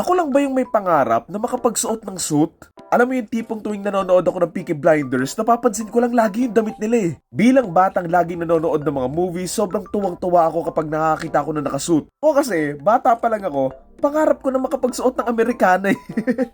Ako lang ba yung may pangarap na makapagsuot ng suit? Alam mo yung tipong tuwing nanonood ako ng Peaky Blinders, napapansin ko lang lagi yung damit nila eh. Bilang batang laging nanonood ng mga movies, sobrang tuwang-tuwa ako kapag nakakita ko na nakasuit. O kasi, bata pa lang ako, pangarap ko na makapagsuot ng Amerikana eh.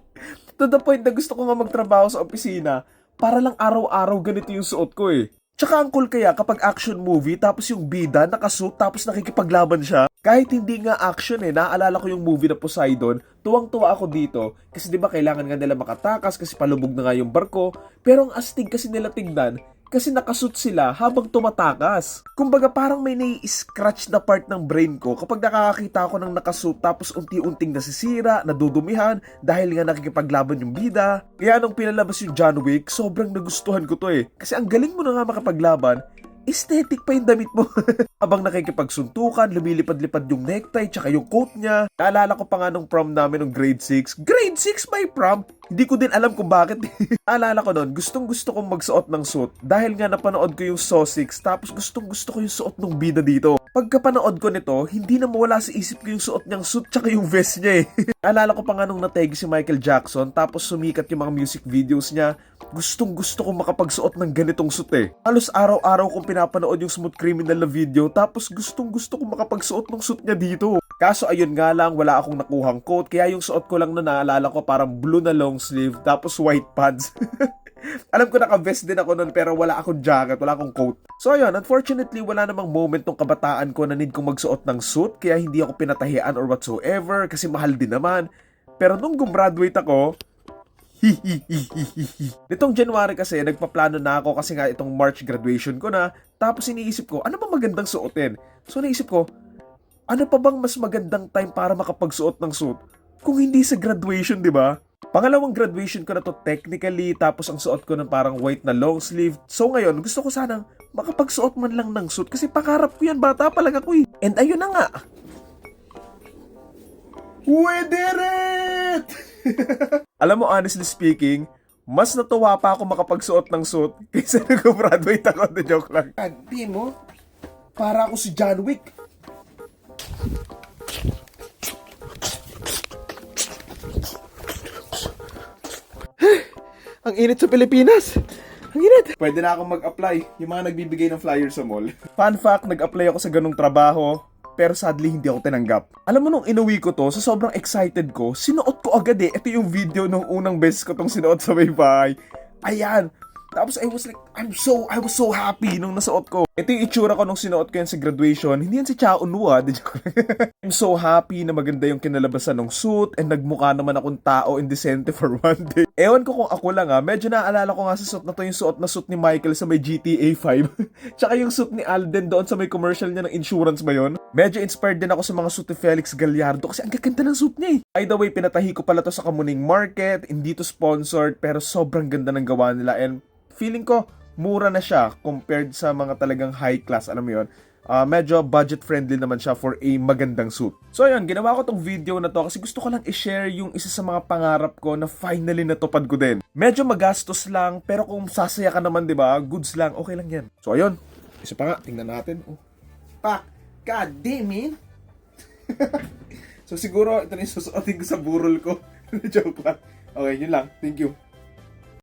to the point na gusto ko nga magtrabaho sa opisina para lang araw-araw ganito yung suot ko eh. Tsaka ang cool kaya kapag action movie tapos yung bida nakasuit tapos nakikipaglaban siya. Kahit hindi nga action eh, naaalala ko yung movie na Poseidon, tuwang-tuwa ako dito kasi 'di ba kailangan nga nila makatakas kasi palubog na nga yung barko, pero ang astig kasi nila tingnan kasi nakasuit sila habang tumatakas. Kumbaga parang may nai-scratch na part ng brain ko kapag nakakakita ako ng nakasuit tapos unti-unting nasisira, nadudumihan dahil nga nakikipaglaban yung bida. Kaya nung pinalabas yung John Wick, sobrang nagustuhan ko to eh. Kasi ang galing mo na nga makapaglaban, aesthetic pa yung damit mo. Habang nakikipagsuntukan, lumilipad-lipad yung necktie, tsaka yung coat niya. Naalala ko pa nga nung prom namin nung grade 6. Grade 6 may prom? Hindi ko din alam kung bakit. Naalala ko noon, gustong gusto kong magsuot ng suit dahil nga napanood ko yung Saw 6 tapos gustong gusto ko yung suot ng bida dito. Pagkapanood ko nito, hindi na mawala sa isip ko yung suot niyang suit tsaka yung vest niya eh. Naalala ko pa nga nung nategi si Michael Jackson tapos sumikat yung mga music videos niya. Gustong gusto kong makapagsuot ng ganitong suit eh. Halos araw-araw kong pinapanood yung Smooth Criminal na video tapos gustong gusto kong makapagsuot ng suit niya dito. Kaso ayun nga lang, wala akong nakuhang coat kaya yung suot ko lang na naalala ko parang blue na long sleeve tapos white pants. Alam ko naka-vest din ako noon pero wala akong jacket, wala akong coat. So ayun, unfortunately wala namang moment tong kabataan ko na need kong magsuot ng suit kaya hindi ako pinatahian or whatsoever kasi mahal din naman. Pero nung gumraduate ako, Nitong January kasi, nagpaplano na ako kasi nga itong March graduation ko na. Tapos iniisip ko, ano ba magandang suotin? So naisip ko, ano pa bang mas magandang time para makapagsuot ng suit? Kung hindi sa graduation, di ba? Pangalawang graduation ko na to technically, tapos ang suot ko ng parang white na long sleeve. So ngayon, gusto ko sanang makapagsuot man lang ng suit kasi pangarap ko yan, bata pa lang ako eh. And ayun na nga. We did it! Alam mo, honestly speaking, mas natuwa pa ako makapagsuot ng suit kaysa nag-graduate ako. Na joke lang. Adi mo, para ako si John Wick. Ang init sa Pilipinas. Ang init. Pwede na akong mag-apply. Yung mga nagbibigay ng flyer sa mall. Fun fact, nag-apply ako sa ganong trabaho. Pero sadly, hindi ako tinanggap. Alam mo nung inuwi ko to, sa sobrang excited ko, sinuot ko agad eh. Ito yung video nung unang beses ko tong sinuot sa may bahay. Ayan. Tapos I was like, I'm so, I was so happy nung nasuot ko. Ito yung itsura ko nung sinuot ko yan sa graduation. Hindi yan si joke lang. I'm so happy na maganda yung kinalabasan ng suit and nagmukha naman akong tao indecente for one day. Ewan ko kung ako lang ha, medyo naaalala ko nga sa suit na to yung suot na suit ni Michael sa may GTA 5. Tsaka yung suit ni Alden doon sa may commercial niya ng insurance ba yun? Medyo inspired din ako sa mga suit ni Felix Gallardo kasi ang gaganda ng suit niya eh. By the way, pinatahi ko pala to sa Kamuning Market, hindi to sponsored pero sobrang ganda ng gawa nila and feeling ko mura na siya compared sa mga talagang high class, alam mo yun. Ah, medyo budget friendly naman siya for a magandang suit. So ayun, ginawa ko tong video na to kasi gusto ko lang i-share yung isa sa mga pangarap ko na finally natupad ko din. Medyo magastos lang, pero kung sasaya ka naman, 'di ba? Goods lang, okay lang 'yan. So ayun, isa pa nga, tingnan natin. Oh. Pa, god damn so siguro ito na yung susuotin ko sa burol ko. Joke lang. Okay, yun lang. Thank you.